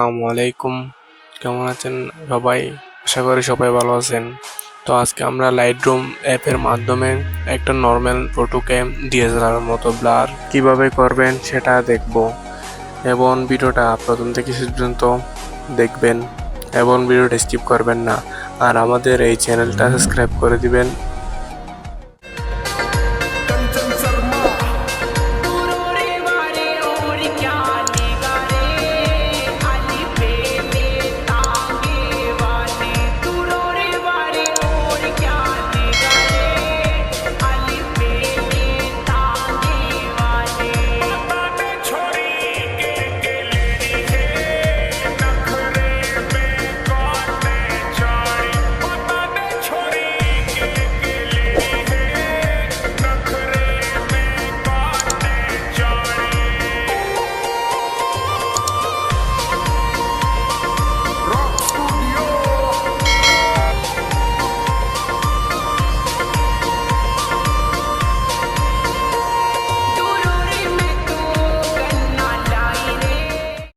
আসসালামু আলাইকুম। কেমন আছেন সবাই? আশা করি সবাই ভালো আছেন। তো আজকে আমরা লাইট রুম অ্যাপের মাধ্যমে একটা নর্মাল ফটোকে ডিএসএলআর মতো ব্লার কীভাবে করবেন সেটা দেখব। এবং ভিডিওটা প্রথম থেকে শেষ পর্যন্ত দেখবেন। এবং ভিডিওটা স্কিপ করবেন না। আর আমাদের এই চ্যানেলটা সাবস্ক্রাইব করে দিবেন।